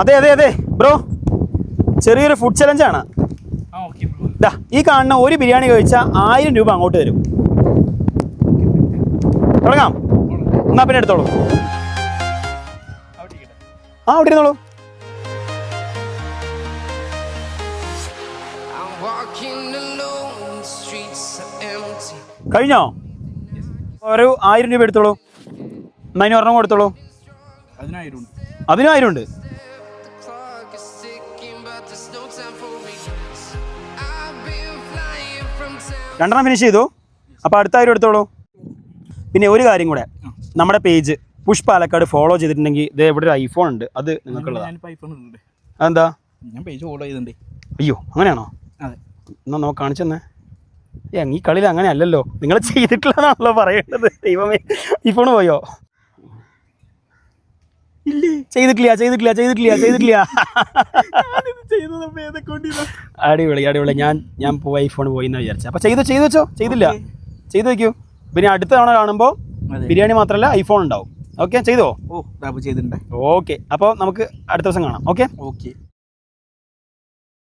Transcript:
അതെ അതെ അതെ. ബ്രോ ചെറിയൊരു ഫുഡ് ചലഞ്ചാണ് ആ ഓക്കെ ബ്രോ ദാ ഈ കാണുന്ന ഒരു ബിരിയാണി കഴിച്ചാൽ ആയിരം രൂപ അങ്ങോട്ട് തരും തുടങ്ങാം. എന്നാ പിന്നെ എടുത്തോളൂ. ആ അവിടെ ഇരുന്നോളൂ. കഴിഞ്ഞോ? ഒരു ആയിരം രൂപ എടുത്തോളൂ. എന്നാ ഇനി ഒരെണ്ണം കൊടുത്തോളൂ അതിനായിരം ഉണ്ട്. രണ്ടെണ്ണം ഫിനിഷ് ചെയ്തു. അപ്പോൾ അടുത്ത ആയിരം എടുത്തോളൂ. പിന്നെ ഒരു കാര്യം കൂടെ. നമ്മുടെ പേജ് പുഷ് പാലക്കാട് ഫോളോ ചെയ്തിട്ടുണ്ടെങ്കിൽ ഇത് ഇവിടെ ഒരു ഐഫോൺ ഉണ്ട്. അത് നിങ്ങൾക്കുള്ളതാണ് ഐഫോൺ അതെന്താ? ഞാൻ പേജ് ഫോളോ ചെയ്തിട്ടുണ്ട്. അയ്യോ അങ്ങനെയാണോ? അതെ. എന്നാ നമുക്ക് കാണിച്ചെന്നേ ഏ ഈ കളിയിൽ അങ്ങനെ അല്ലല്ലോ. നിങ്ങൾ ചെയ്തിട്ടില്ലെന്നാണല്ലോ പറയേണ്ടത്. ദൈവമേ ഈ ഫോൺ പോയോ? ഇല്ലേ? ചെയ്തിട്ടില്ല ചെയ്തിട്ടില്ല ചെയ്തിട്ടില്ല ചെയ്തിട്ടില്ല. ചെയ്തത് അടിപൊളി അടിപൊളി. ഞാൻ ഞാൻ പോയി ഐഫോൺ പോയി എന്ന് വിചാരിച്ചു അപ്പൊ ചെയ്തു ചെയ്തു വെച്ചോ? ചെയ്തില്ല. ചെയ്തു വെക്കൂ. പിന്നെ അടുത്ത തവണ കാണുമ്പോൾ അതെ. ബിരിയാണി മാത്രമല്ല ഐഫോൺ ഉണ്ടാവും. ഓക്കെ ചെയ്തോ? ഓ ചെയ്തിട്ടുണ്ട്. ഓക്കെ. അപ്പോൾ നമുക്ക് അടുത്ത ദിവസം കാണാം. ഓക്കെ? ഓക്കെ.